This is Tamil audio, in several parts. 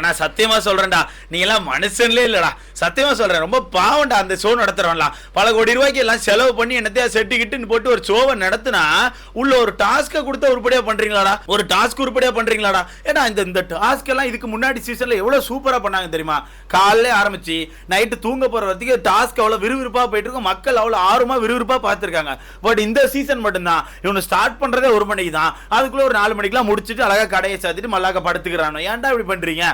ஆனால் சத்தியமாக சொல்கிறேன்டா நீ எல்லாம் மனுஷன்லே இல்லைடா. சத்தியமாக சொல்கிறேன் ரொம்ப பாவம்டா அந்த ஷோ நடத்துகிறோம்லாம் பல கோடி ரூபாய்க்கு எல்லாம் செலவு பண்ணி என்னத்தையா செட்டுக்கிட்டுன்னு போட்டு ஒரு ஷோவை நடத்தினா உள்ள ஒரு டாஸ்க்கை கொடுத்து உருப்படியாக பண்ணுறீங்களாடா ஒரு டாஸ்க் உருப்படியாக பண்ணுறீங்களாடா ஏன்னா இந்த இந்த டாஸ்க் எல்லாம் இதுக்கு முன்னாடி சீசனில் எவ்வளோ சூப்பராக பண்ணாங்க தெரியுமா? காலையில ஆரம்பிச்சு நைட்டு தூங்க போகிற வரைக்கும் டாஸ்க் அவ்வளோ விறுவிறுப்பாக போயிட்டு இருக்கும். மக்கள் அவ்வளோ ஆர்வமாக விறுவிறுப்பாக பார்த்துருக்காங்க. பட் இந்த சீசன் மட்டும்தான். இவனு ஸ்டார்ட் பண்ணுறதே ஒரு மணிக்கு தான் அதுக்குள்ளே ஒரு நாலு மணிக்கெலாம் முடிச்சுட்டு அழகாக கடையை சாத்திட்டு மல்லாக்க படுத்துக்கிறானோ? ஏன்டா இப்படி பண்ணுறீங்க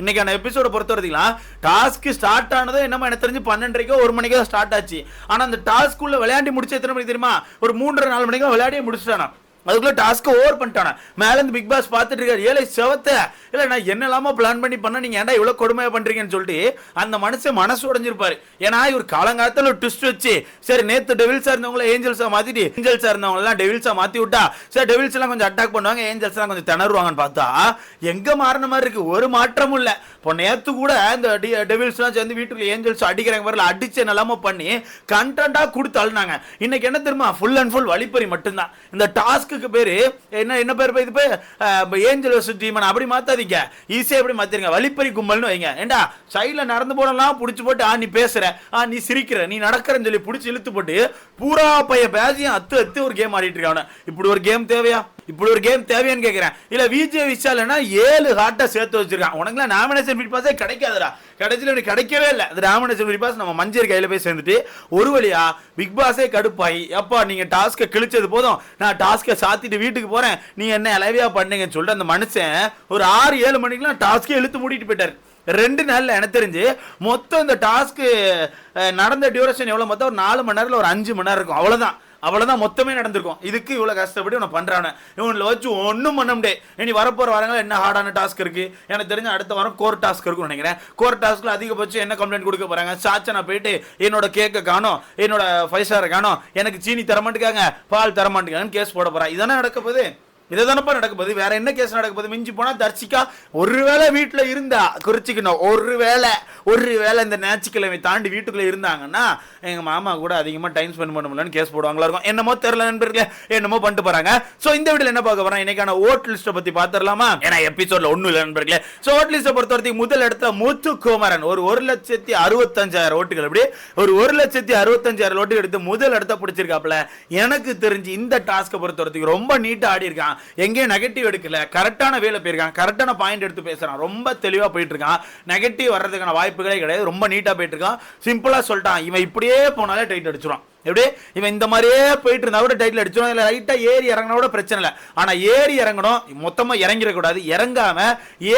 இன்னைக்கான எபிசோட பொறுத்த வரைக்கும் டாஸ்க் ஸ்டார்ட் ஆனதோ என்னமோ எனக்கு தெரிஞ்சு பன்னெண்டரைக்கோ ஒரு மணிக்கோ ஸ்டார்ட் ஆச்சு. ஆனால் அந்த டாஸ்க்குள்ளே விளையாண்டி முடிச்ச எத்தனை மணிக்கு தெரியுமா? ஒரு மூன்றரை நாலு மணிக்கோ விளையாடியே முடிச்சிட்டானா. அதுக்குள்ள டாஸ்க்கு ஓவர் பண்ணிட்டானே. மேலேருந்து பிக் பாஸ் பார்த்துட்டு இருக்காரு. ஏழை செவத்த. இல்லை நான் என்னெல்லாமோ பிளான் பண்ணி பண்ண நீங்கள் ஏன்டா இவ்வளோ கொடுமையாக பண்ணுறீங்கன்னு சொல்லிட்டு அந்த மனுஷன் மனசு உடஞ்சிருப்பாரு. ஏன்னா இவர் காலங்காலத்தில் ஒரு ட்விஸ்ட் வச்சு சரி நேற்று டெவில்ஸாக இருந்தவங்கள ஏஞ்சல்ஸாக மாற்றிட்டு ஏஞ்சல்ஸாக இருந்தவங்களாம் டெவில்ஸாக மாற்றி விட்டா சரி டெவில்ஸ் எல்லாம் கொஞ்சம் அட்டாக் பண்ணுவாங்க ஏஞ்சல்ஸ்லாம் கொஞ்சம் திணறுவாங்கன்னு பார்த்தா எங்கே மாறின மாதிரி இருக்குது ஒரு மாற்றமும் இல்லை. இப்போ நேற்று கூட இந்த டெவில்ஸ்லாம் சேர்ந்து வீட்டுக்கு ஏஞ்சல்ஸ் அடிக்கிறாங்க வரல அடிச்சு நிலாம பண்ணி கண்டென்ட்டா கொடுத்து அழுனாங்க. இன்னைக்கு என்ன தெரியுமா? ஃபுல் அண்ட் ஃபுல் வழிப்பறி மட்டும்தான். இந்த டாஸ்க்கு பேர். என்ன என்ன பேர் இது பேர் ஏஞ்சல் வர்சஸ் டீமன் அப்படி மாற்றாதீங்க ஈஸியாக எப்படி மாற்றிருங்க வழிப்பறி கும்பல்னு வைங்க. ஏண்டா சைடில் நடந்து போனலாம் பிடிச்சி போட்டு ஆ நீ பேசுகிற ஆ நீ சிரிக்கிற. நீ நடக்கிறன்னு சொல்லி பிடிச்சி இழுத்து போட்டு பூரா பைய பேஜையும் அத்து அத்து ஒரு கேம் ஆடிட்டு இருக்கான் இப்படி ஒரு கேம் தேவையா? இப்படி ஒரு கேம் தேவையான்னு கேட்குறேன் இல்லை விஜய் விஷாலனா ஏழு ஹார்ட்டை சேர்த்து வச்சிருக்கான். உனக்குலாம் நாமினேஷன் ஃபிட் பாஸே கிடைக்காதுடா. கடைசியில் எனக்கு கிடைக்கவே இல்லை. அது நாமினேஷன் ஃபிட் பாஸ் நம்ம மஞ்சள் கையில் போய் சேர்ந்துட்டு ஒரு வழியா பிக் பாஸே கடுப்பாகி அப்பா நீங்கள் டாஸ்க்கை கிழிச்சது போதும். நான் டாஸ்க்கை சாத்திட்டு வீட்டுக்கு போறேன். நீ என்ன இலவையா பண்ணுங்கன்னு சொல்லிட்டு அந்த மனுஷன் ஒரு ஆறு ஏழு மணிக்கெல்லாம் டாஸ்க்கே இழுத்து மூடிட்டு போயிட்டாரு. ரெண்டு நாள்ல எனக்கு தெரிஞ்சு மொத்தம் இந்த டாஸ்க்கு நடந்த டியூரேஷன் எவ்வளவு? மொத்தம் ஒரு நாலு மணி நேரத்தில் ஒரு அஞ்சு மணி நேரம் இருக்கும். அவ்வளவுதான். அவ்வளவுதான் மொத்தமே நடந்திருக்கும். இதுக்கு இவ்வளவு கஷ்டப்பட்டு இவனை பண்றானு. இவனில் வச்சு ஒன்றும் பண்ண முடியாது இனி வரப்போற வாரங்கள் என்ன ஹார்டான டாஸ்க் இருக்கு? எனக்கு தெரிஞ்ச அடுத்த வாரம் கோர் டாஸ்க் இருக்கும்னு நினைக்கிறேன். கோர் டாஸ்க்ல அதிகபட்சம் என்ன கம்ப்ளைண்ட் கொடுக்க போறாங்க? சாச்சா நான் போயிட்டு என்னோட கேக்கை காணும். என்னோட ஃபைவ் ஸ்டாரை காணும். எனக்கு சீனி தரமாட்டுக்காங்க பால் தர கேஸ் போட போறான் இதானே நடக்க போகுது? இதை தானப்பா நடக்கப்போகுது வேற என்ன கேஸ் நடக்க மிஞ்சி போனால் தர்சிக்கா ஒருவேளை வீட்டில் இருந்தா குறிச்சிக்கணும். ஒரு வேளை ஒரு வேளை இந்த ஞாயிற்றுக்கிழமை தாண்டி வீட்டுக்குள்ளே இருந்தாங்கன்னா எங்கள் மாமா கூட அதிகமாக டைம் ஸ்பெண்ட் பண்ண முடியலன்னு கேஸ் போடுவாங்களா இருக்கும். என்னமோ தெரில நண்பர்களே என்னமோ பண்ணிட்டு போகிறாங்க ஸோ இந்த வீடியோ என்ன பார்க்க போகிறேன் இன்னைக்கான ஓட் லிஸ்ட்டை பற்றி பார்த்துடலாமா? ஏன்னா எபிசோடில் ஒன்றும் இல்லை நண்பர்களே. ஸோ ஓட் லிஸ்ட்டை பொறுத்த வரைக்கும் முதல் இடத்துல முத்து குமரன் ஒரு ஒரு லட்சத்தி அறுபத்தஞ்சாயிரம் ஓட்டுகள். அப்படி ஒரு ஒரு லட்சத்தி அறுபத்தஞ்சாயிரம் ஓட்டுகள் எடுத்து முதல் இடத்த பிடிச்சிருக்காப்புல. எனக்கு தெரிஞ்சு இந்த டாஸ்க்கை பொறுத்த வரைக்கும் ரொம்ப நீட்டாக ஆடி இருக்கான் எங்கேயும் நெகட்டிவ் எடுக்கல. கரெக்டான வேலை போயிருக்கான். கரெக்டான பாயிண்ட் எடுத்து பேசுறான். ரொம்ப தெளிவா போயிட்டு இருக்கான் நெகட்டிவ் வர்றதுக்கான வாய்ப்புகளே கிடையாது. ரொம்ப நீட்டா போயிட்டு இருக்கான் சிம்பிளா சொல்லிட்டான். இவன் இப்படியே போனாலே டைட் அடிச்சிடும் எப்படி? இவன் இந்த மாதிரியே போயிட்டு இருந்தா கூட டைட்டில் அடிச்சிடும் இல்லை லைட்டாக ஏறி இறங்கினா கூட பிரச்சனை இல்லை. ஆனால் ஏறி இறங்கணும் மொத்தமாக இறங்கிடக்கூடாது இறங்காம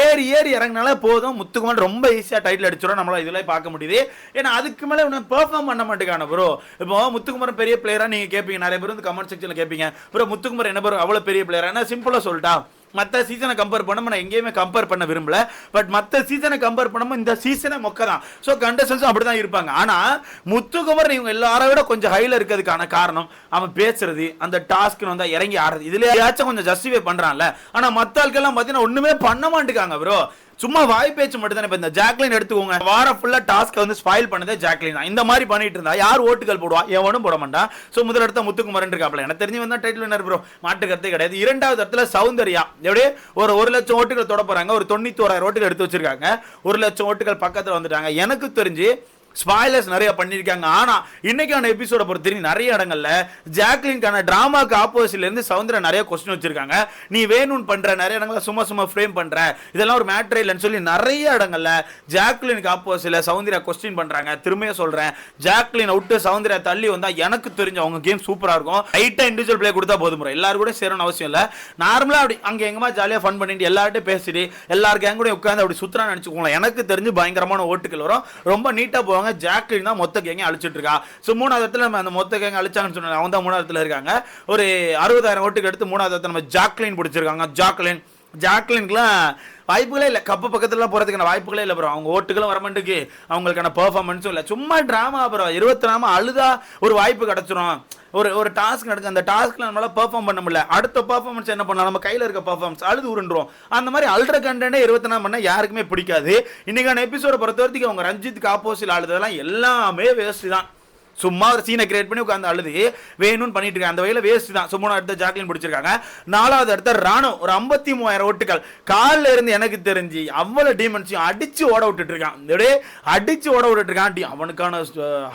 ஏறி ஏறி இறங்கினாலே போதும். முத்துக்குமார் ரொம்ப ஈஸியாக டைட்டில் அடிச்சிடும் நம்மளால இதில் பார்க்க முடியுது. ஏன்னா அதுக்கு மேலே இவனை பெர்ஃபார்ம் பண்ண மாட்டேங்கான ப்ரோ இப்போ முத்துக்குமார் பெரிய பிளேயராக நீங்கள் கேட்பீங்க நிறைய பேர் வந்து கமெண்ட் செக்ஷனில் கேட்பீங்க ப்ரோ முத்துக்குமார் என்ன ப்ரோ அவ்வளோ பெரிய பிளேயரா என்ன சிம்பிளாக சொல்லிட்டா? மற்ற சீசனை கம்பேர் பண்ணும் நான் எங்கேயுமே கம்பேர் பண்ண விரும்பல. பட் மற்ற சீசனை கம்பேர் பண்ணும்போது இந்த சீசனை மொக்க தான் ஸோ கண்டஸ்டன்ஸும் அப்படி தான் இருப்பாங்க. ஆனால் முத்துக்குமரன் இவங்க எல்லாரை விட கொஞ்சம் ஹையில் இருக்கிறதுக்கான காரணம் அவன் பேசுறது அந்த டாஸ்க்னு வந்தால் இறங்கி ஆடுறது. இதுலேயாச்சும் கொஞ்சம் ஜஸ்டிஃபை பண்ணுறான்ல ஆனால் மற்ற ஆட்கள்லாம் பார்த்தீங்கன்னா ஒன்றுமே பண்ண மாட்டேங்காங்க ப்ரோ சும்மா வாய் பேச்சு மட்டும் தானே இப்போ இந்த ஜாக்லின் எடுத்துக்கோங்க. வாரம் ஃபுல்லா டாஸ்க்கை வந்து ஸ்பாயில் பண்ணதே ஜாக்லின் தான். இந்த மாதிரி பண்ணிட்டு இருந்தா யார் ஓட்டுகள் போடுவா? எவனும் போட மாட்டான் ஸோ முதல் இடத்த முத்துக்குமரன் இருக்காப்ல எனக்கு தெரிஞ்சு வந்தா டைட்டில் வினர் ப்ரோ மாட்டு கருத்தே கிடையாது. இரண்டாவது இடத்துல சௌந்தர்யா. எப்படி? ஒரு ஒரு லட்சம் ஓட்டுகள் தொட போறாங்க. ஒரு தொண்ணூத்தி ஓராயிரம் ஓட்டுகள் எடுத்து வச்சிருக்காங்க. ஒரு லட்சம் ஓட்டுகள் பக்கத்தில் வந்துட்டாங்க. எனக்கு தெரிஞ்சு ஸ்பாய்லர்ஸ் நிறைய பண்ணியிருக்காங்க. ஆனால் இன்னைக்கான எபிசோட பொறுத்த நிறைய இடங்கள்ல ஜாக்லின்கான டிராமாக்கு ஆப்போசிட்ல இருந்து சவுந்தர நிறைய கொஸ்டின் வச்சிருக்காங்க. நீ வேணும்னு பண்ற நிறைய இடங்கள்ல சும்மா சும்மா ஃப்ரேம் பண்ற இதெல்லாம் ஒரு மேட்டர் இல்லைன்னு சொல்லி நிறைய இடங்கள்ல ஜாக்லினுக்கு ஆப்போசிட்ல சவுந்தர்யா கொஸ்டின் பண்றாங்க. திரும்பியும் சொல்றேன். ஜாக்லின் அவுட்டு சவுந்தர்யா தள்ளி வந்தா எனக்கு தெரிஞ்ச அவங்க கேம் சூப்பரா இருக்கும். ரைட்டா இண்டிவிஜுவல் பிளே கொடுத்தா போதும் எல்லாரும் கூட சேரணும் அவசியம் இல்லை. நார்மலா அப்படி அங்க எங்கமா ஜாலியா ஃபன் பண்ணிட்டு எல்லார்ட்டையும் பேசிட்டு எல்லாருக்கும் கூட உட்காந்து அப்படி சுத்தரா நினைச்சுக்கோங்களேன். எனக்கு தெரிஞ்சு பயங்கரமான ஓட்டுகள் வரும். ரொம்ப நீட்டா போவாங்க. ஜாக்லின் தான் மொத்த கேங்க அழிச்சிட்டு இருக்கா. ஸோ மூணாவது இடத்துல நம்ம அந்த மொத்த கேங்க அழிச்சாங்கன்னு சொன்னாங்க அவங்க தான் மூணாவது இடத்துல இருக்காங்க. ஒரு அறுபதாயிரம் ஓட்டுக்கு எடுத்து மூணாவது இடத்துல நம்ம ஜாக்லின் பிடிச்சிருக்காங்க. ஜாக்லின் ஜாக்லின்க்குலாம் வாய்ப்புகளே இல்லை. கப்பு பக்கத்துலலாம் போகிறதுக்கான வாய்ப்புகளே இல்லை ப்ரோ அவங்க ஓட்டுகளும் வரமாட்டுக்கு அவங்களுக்கான பர்ஃபார்மன்ஸும் இல்லை. சும்மா ட்ராமா ப்ரோ இருபத்தி நாம அழுதா ஒரு வாய்ப்பு கிடச்சிரும். ஒரு ஒரு டாஸ்க் நடக்கும் அந்த டாஸ்க்கில் நம்மளால் பர்ஃபார்ம் பண்ண முடியல. அடுத்த பர்ஃபார்மன்ஸ் என்ன பண்ணலாம்? நம்ம கையில் இருக்க பர்ஃபார்மன்ஸ் அழுது உருண்டுரும். அந்த மாதிரி அல்ட்ர கண்டனே இருபத்தி நாலு பண்ண யாருக்குமே பிடிக்காது. இன்றைக்கான எபிசோட பொறுத்த வரைக்கும் அவங்க ரஞ்சித்துக்கு ஆப்போசிட் ஆளுதெல்லாம் எல்லாமே வேஸ்ட்டு தான். சும்மா ஒரு சீனை கிரியேட் பண்ணி உட்காந்து அழுது வேணும்னு பண்ணிட்டு இருக்காங்க. அந்த வகையில் வேஸ்ட் தான். சும்மா அடுத்த இடத்த ஜாக்லின் பிடிச்சிருக்காங்க. நாலாவது இடத்த ராணம் ஒரு ஐம்பத்தி மூவாயிரம் ஓட்டுகள். காலில் இருந்து எனக்கு தெரிஞ்சு அவ்வளோ டீமன்ஸையும் அடிச்சு ஓட விட்டுட்டு இருக்கான். அப்படியே அடிச்சு ஓட விட்டுட்டு இருக்கான். அவனுக்கான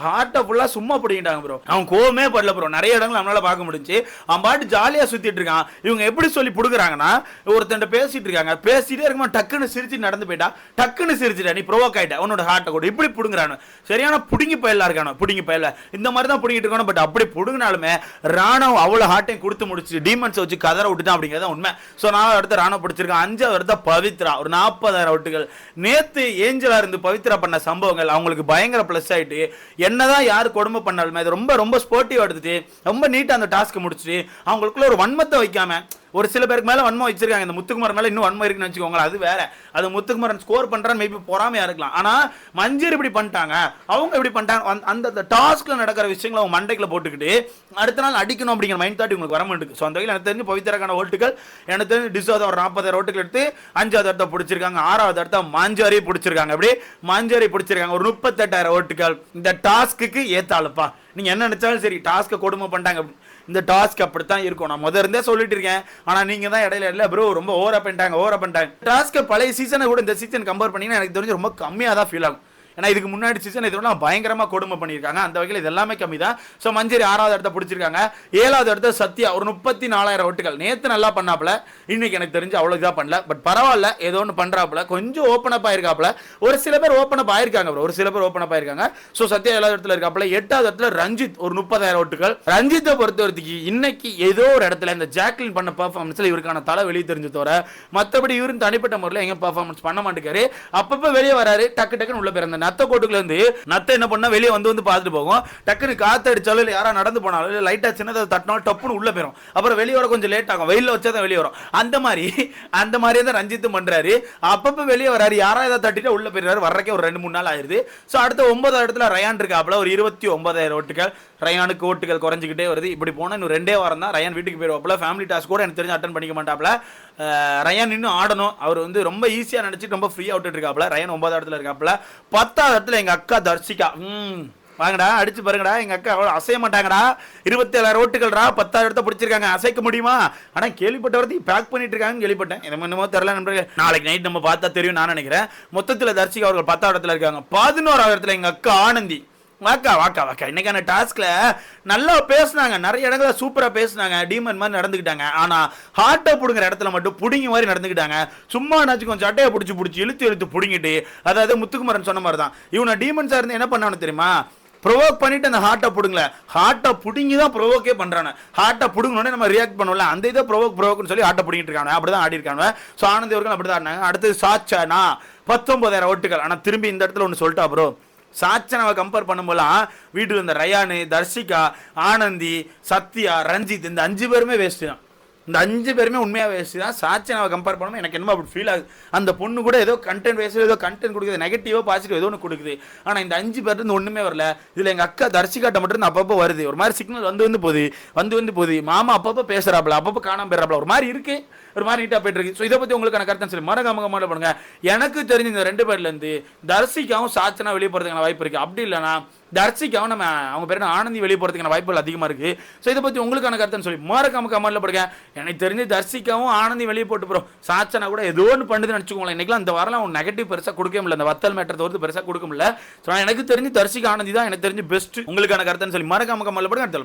ஹார்ட்டை ஃபுல்லாக சும்மா பிடிக்கிட்டாங்க ப்ரோ அவன் கோவமே படல ப்ரோ நிறைய இடங்கள் நம்மளால பார்க்க முடிஞ்சு அவன் பாட்டு ஜாலியாக சுற்றிட்டு இருக்கான். இவங்க எப்படி சொல்லி பிடுக்குறாங்கன்னா ஒருத்தன் பேசிட்டு இருக்காங்க. பேசிட்டே இருக்குமா டக்குன்னு சிரிச்சு நடந்து போயிட்டா. டக்குன்னு சிரிச்சிட்ட நீ ப்ரோவோக் ஆயிட்ட. உன்னோட ஹார்ட்டை கூட. இப்படி பிடுங்குறானு. சரியான புடுங்கி பயலாக இருக்கானு? பிடுங்கி பயல இந்த மாதிரி தான் பிடிங்கிட்டு இருக்கணும். பட் அப்படி பிடுங்கினாலுமே ராணவ் அவ்வளோ ஹார்ட்டையும் கொடுத்து முடிச்சு டீமன்ஸ் வச்சு கதற விட்டுட்டான் அப்படிங்கிறத உண்மை. ஸோ நாலாவது அடுத்த ராணவ் பிடிச்சிருக்கேன். அஞ்சாவது இடத்த பவித்ரா. ஒரு நாற்பதாயிரம் அவுட்டுகள் நேற்று ஏஞ்சலா இருந்து பவித்ரா பண்ண சம்பவங்கள் அவங்களுக்கு பயங்கர ப்ளஸ் ஆயிட்டு என்னதான் யார் கொடுமை பண்ணாலுமே அது ரொம்ப ரொம்ப ஸ்போர்ட்டிவ் எடுத்துட்டு ரொம்ப நீட்டாக அந்த டாஸ்க் முடிச்சுட்டு அவங்களுக்குள்ள ஒரு வன்மத்தை வைக்காம ஒரு சில பேருக்கு மேலே வன்மம் வச்சிருக்காங்க. இந்த முத்துக்குமார் மேலே இன்னும் வன்மம் இருக்குன்னு வச்சுக்கோங்களேன். அது வேற. அது முத்துக்குமாரன் ஸ்கோர் பண்றான்னு மேபி பொறாமையா இருக்கலாம். ஆனால் மஞ்சர் இப்படி பண்ணிட்டாங்க. அவங்க இப்படி பண்ணிட்டாங்க. அந்த- அந்த டாஸ்க்கில் நடக்கிற விஷயங்களை அவங்க மண்டைக்கில் போட்டுக்கிட்டு அடுத்த நாள் அடிக்கணும் அப்படிங்கிற மைண்ட் தாட் உங்களுக்கு வர மாட்டேங்குது. ஸோ அந்த வகையில் எனக்கு தெரிஞ்சு பவித்ராக்கான ஓட்டுகள் எனக்கு தெரிஞ்சு டிசோத ஒரு நாற்பதாயிரம் ஓட்டுகள் எடுத்து அஞ்சாவது இடத்த பிடிச்சிருக்காங்க. ஆறாவது இடத்த மாஞ்சாரி பிடிச்சிருக்காங்க. அப்படி மாஞ்சாரி பிடிச்சிருக்காங்க. ஒரு முப்பத்தெட்டாயிரம் ஓட்டுகள். இந்த டாஸ்க்கு ஏத்தாளுப்பா. நீங்கள் என்ன நினச்சாலும் சரி டாஸ்க்கை கொடுமை பண்ணிட்டாங்க. இந்த டாஸ்க் அப்படித்தான் இருக்கும். நான் முதல் இருந்தே சொல்லிட்டு இருக்கேன். ஆனால் நீங்கள் தான் இடையில இல்லை ப்ரோ ரொம்ப ஓவராக பண்ணிட்டாங்க ஓவராக பண்ணிட்டாங்க. டாஸ்க்கை பழைய சீசனை கூட இந்த சீசன் கம்பேர் பண்ணிங்கன்னா எனக்கு தெரிஞ்சு ரொம்ப கம்மியாக தான் ஃபீல் ஆகும். ஏன்னா இதுக்கு முன்னாடி சீசன் இதோட பயங்கரமா கொடுமை பண்ணியிருக்காங்க. அந்த வகையில் இது எல்லாமே கம்மி தான் ஸோ மஞ்சரி ஆறாவது இடத்த பிடிச்சிருக்காங்க. ஏழாவது இடத்த சத்யா ஒரு முப்பத்தி நாலாயிரம் ஓட்டுகள். நேற்று நல்லா பண்ணாப்புல. இன்னைக்கு எனக்கு தெரிஞ்சு அவ்வளோ இதாக பண்ணல. பட் பரவாயில்ல ஏதோ ஒன்று பண்ணுறாப்புல கொஞ்சம் ஓப்பன் அப் ஆயிருக்காப்புல. ஒரு சில பேர் ஓப்பன் அப் ஆயிருக்காங்க ஒரு சில பேர் ஓப்பன் அப் ஆயிருக்காங்க. ஸோ சத்யா ஏழாவது இடத்துல இருக்காப்புல. எட்டாவது இடத்துல ரஞ்சித் ஒரு முப்பதாயிரம் ஓட்டுகள். ரஞ்சித்தை பொறுத்த வரைக்கும் இன்னைக்கு ஏதோ ஒரு இடத்துல இந்த ஜாக்லின் பண்ண பர்ஃபார்மன்ஸில் இவருக்கான தலை வெளியே தெரிஞ்சு தவிர மற்றபடி இவரும் தனிப்பட்ட முறையில் எங்கே பர்ஃபார்மன்ஸ் பண்ண மாட்டேங்காரு அப்பப்போ வெளியே வராரு. டக்கு டக்குன்னு உள்ள பிறந்த நத்த கோட்டுக்குலேருந்து நத்த என்ன பண்ணா வெளியே வந்து வந்து பார்த்துட்டு போகும். டக்குனு காத்து அடிச்சாலும் இல்லை யாராவது நடந்து போனாலும் இல்லை லைட்டாக சின்னதை தட்டினாலும் டப்புன்னு உள்ளே போயிடும் அப்புறம் வெளியே வர கொஞ்சம் லேட் ஆகும். வெயிலில் வச்சா தான் வெளியே வரும். அந்த மாதிரி அந்த மாதிரியே தான் ரஞ்சித்தும் பண்ணுறாரு அப்பப்போ வெளியே வராரு. யாராவது ஏதாவது தட்டிட்டு உள்ளே போயிடுறாரு. வர்றக்கே ஒரு ரெண்டு மூணு நாள் ஆயிருது. ஸோ அடுத்த ஒன்பதாவது இடத்துல ரயான் இருக்காப்புல. ஒரு இருபத்தி ஒன்பதாயிரம் ஓட்டுகள். ரயானுக்கு ஓட்டுகள் குறைஞ்சிக்கிட்டே வருது. இப்படி போனால் இன்னும் ரெண்டே வாரம் தான் ரயான் வீட்டுக்கு போயிடுவாப்புல. ஃபேமிலி டாஸ்க் கூட எனக்கு தெரிஞ்சு அட்டன் பண்ணிக்க மாட்டாப்புல. ரயான் இன்னும் ஆடணும். அவர் வந்து ரொம்ப ஈஸியாக நினச்சிட்டு ரொம்ப ஃப்ரீயாக விட்டுட்டு இருக்காப்புல. ரயான் ஒன்பதாவது இடத்துல இருக்காப்புல. பத்தாவது இடத்துல எங்கள் அக்கா தர்ஷிகா. ம் வாங்கடா அடிச்சு பாருங்கடா. எங்க அக்கா அவ்வளோ அசைய மாட்டாங்கடா. இருபத்தி ஏழாயிரம் ஓட்டுகள்டா பத்தாயிரம் இடத்த பிடிச்சிருக்காங்க. அசைக்க முடியுமா? ஆனா கேள்விப்பட்ட வரத்தையும் பேக் பண்ணிட்டு இருக்காங்கன்னு கேள்விப்பட்டேன். என்ன என்னமோ தெரியல நண்பர்கள். நாளைக்கு நைட் நம்ம பார்த்தா தெரியும் நான் நினைக்கிறேன். மொத்தத்தில் தர்ஷிகா அவர்கள் பத்தாவது இடத்துல இருக்காங்க. பதினோராவது இடத்துல எங்க அக்கா ஆனந்தி. வாக்கா வாக்கா வாக்கா. இன்னைக்கான டாஸ்க்ல நல்லா பேசினாங்க. நிறைய இடங்கள சூப்பரா பேசினாங்க. டீமன் மாதிரி நடந்துக்கிட்டாங்க. ஆனா ஹார்ட்டை பிடுங்குற இடத்துல மட்டும் புடுங்கி மாதிரி நடந்துக்கிட்டாங்க. சும்மா நாச்சு கொஞ்சம் சட்டையை பிடிச்சி பிடிச்சி இழுத்து இழுத்து பிடுங்கிட்டு அதாவது முத்துக்குமரன் சொன்ன மாதிரி தான். இவனை டீமன் இருந்து என்ன பண்ணானு தெரியுமா? ப்ரொவோக் பண்ணிட்டு அந்த ஹார்ட்டை பிடுங்கல. ஹார்ட்டை பிடுங்கி தான் ப்ரொவோக்கே பண்ணுறானு ஹார்ட்டை பிடுங்கணுன்னே நம்ம ரியாக்ட் பண்ணல அந்த இதை ப்ரொவோக் ப்ரொவோக்னு சொல்லி ஹார்ட்டை பிடிங்கிட்டு இருக்காங்க. அப்படிதான் ஆடி இருக்காங்க. ஸோ ஆனந்தி அவர்கள் அப்படி தான் ஆடினாங்க. அடுத்து சாச்சானா பத்தொன்பதாயிரம் ஓட்டுகள். ஆனால் திரும்பி இந்த இடத்துல ஒன்று சொல்லிட்டா ப்ரோ சாச்சனவை கம்பேர் பண்ணும்போலாம் வீட்டில் இருந்த ரயானு தர்ஷிகா ஆனந்தி சத்யா ரஞ்சித் இந்த அஞ்சு பேருமே வேஸ்ட்டு தான். இந்த அஞ்சு பேருமே உண்மையாக வேஸ்ட்டு தான். சாச்சனவை கம்பேர் பண்ணும்போது எனக்கு என்னமோ அப்படி ஃபீல் ஆகுது. அந்த பொண்ணு கூட ஏதோ கண்டென்ட் வேஸ்ட்டு ஏதோ கண்டென்ட் கொடுக்குது. நெகட்டிவோ பாசிட்டிவ் ஏதோ ஒன்று கொடுக்குது. ஆனால் இந்த அஞ்சு பேர் இருந்து ஒன்றுமே வரல. இதில் எங்கள் அக்கா தர்ஷிகாட்ட மட்டும் அப்பப்போ வருது. ஒரு மாதிரி சிக்னல் வந்து வந்து போகுது. வந்து வந்து போகுது. மாமா அப்பப்போ பேசுறாப்புல அப்பப்போ காணாமல் போயிடறாப்புல. ஒரு மாதிரி இருக்குது ஒரு மாதிரி நீட்டாக போயிட்டு இருக்கு. ஸோ இதை பற்றி உங்களுக்கான கருத்தன் சொல்லி மறக்காம கமெண்ட் பண்ணுங்க எனக்கு தெரிஞ்ச இந்த ரெண்டு பேர்லேருந்து இருந்து தர்சிகாவும் சாச்சனா வெளியே போகிறதுக்கான வாய்ப்பு இருக்கு. அப்படி இல்லைனா தர்சிகாவும் நம்ம அவங்க பேர் ஆனந்தி வெளியே போகிறதுக்கான வாய்ப்புகள் அதிகமாக இருக்கு. ஸோ இதை பற்றி உங்களுக்கான கருத்துன்னு சொல்லி மறக்காம கமெண்ட்ல போடுங்க. எனக்கு தெரிஞ்சு தர்சிகாவும் ஆனந்தி வெளியே போட்டு போகிறோம் சாச்சனா கூட ஏதோ ஒன்று பண்ணுதுன்னு நினச்சிக்கோங்களேன். இன்றைக்கெலாம் இந்த வாரம் அவங்க நெகட்டிவ் பெருசாக கொடுக்க முடியல. அந்த வத்தல் மேட்டர் தவிர்த்து பெருசாக கொடுக்க முடியல. ஸோ எனக்கு தெரிஞ்சு தர்சிகா ஆனந்தி தான். எனக்கு தெரிஞ்சு பெஸ்ட் உங்களுக்கான கருத்துன்னு சொல்லி மறக்காம கமெண்ட்ல படுங்க. அடுத்த